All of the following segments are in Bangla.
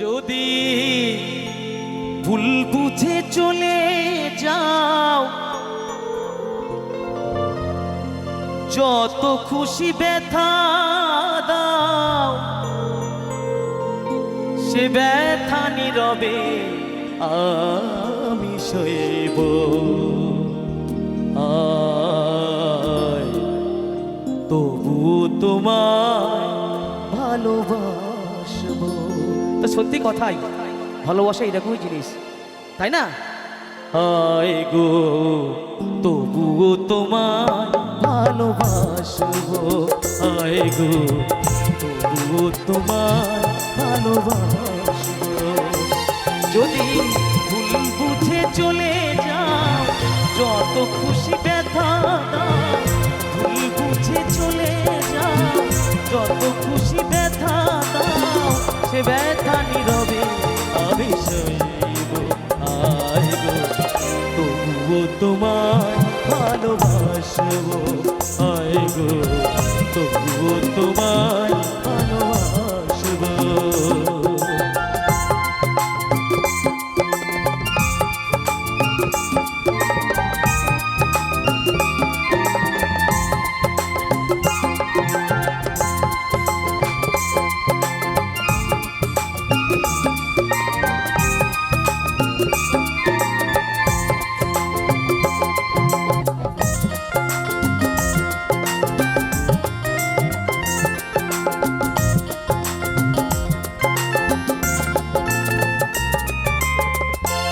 যদি ভুল বুঝে চলে যাও, যত খুশি ব্যথা দাও, সে ব্যথা নীরবে আমি শৈব তবু তোমার ভালোবাসবো। তো সত্যি কথাই। ভালোবাসা এরকমই জিনিস। তাই না? হায় গো, তবুও তোমায় ভালোবাসবো। হায় গো, তবুও তোমায় ভালোবাসবো। যদি ভুল বুঝে চলে যাও, যত খুশি ব্যথা ভুল বুঝে চলে ভালোবাসবো। আয় গো তবুও তোমায়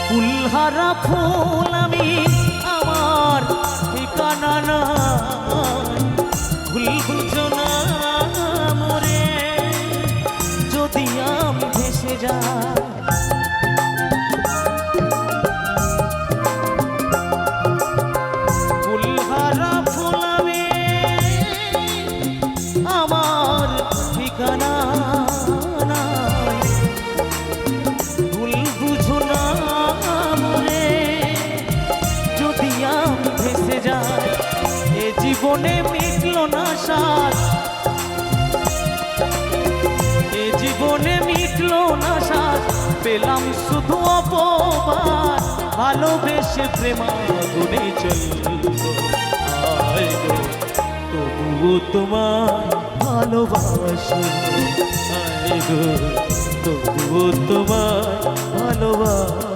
ফুলহারা ফুল আমি আমার ঠিকানা ফুল ভুল বুঝো না মরে। জীবনে মিটলো না সার এ জীবনে মিটলো না সার পেলাম শুধু অপমান ভালোবেসে আয় গো, তবুও তোমায় ভালোবাসো। তবুও তোমায় ভালোবাসো।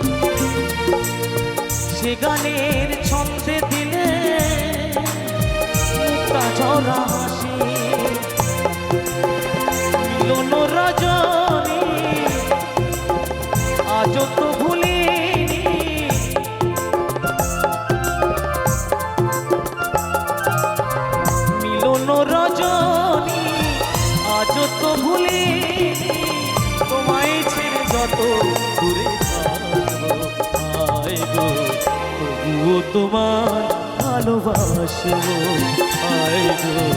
গানের ছন্দে দিলে মুক্তা হাসি। তোমার ভালোবাসবো আয় গো।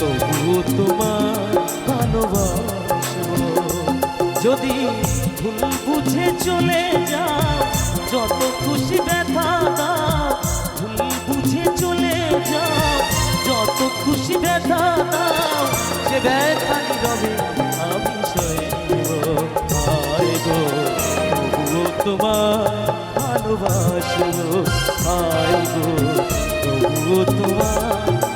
তবুও তোমার ভালোবাসবো যদি ভুল বুঝে চলে যাও, যত খুশি ব্যথা দাও। ভুল বুঝে চলে যাও, যত খুশি ব্যথা দাও। সে ব্যথা নীরবে আমি সইব আয় গো, তবুও তোমার ভালোবাসবো আয় গো তোমার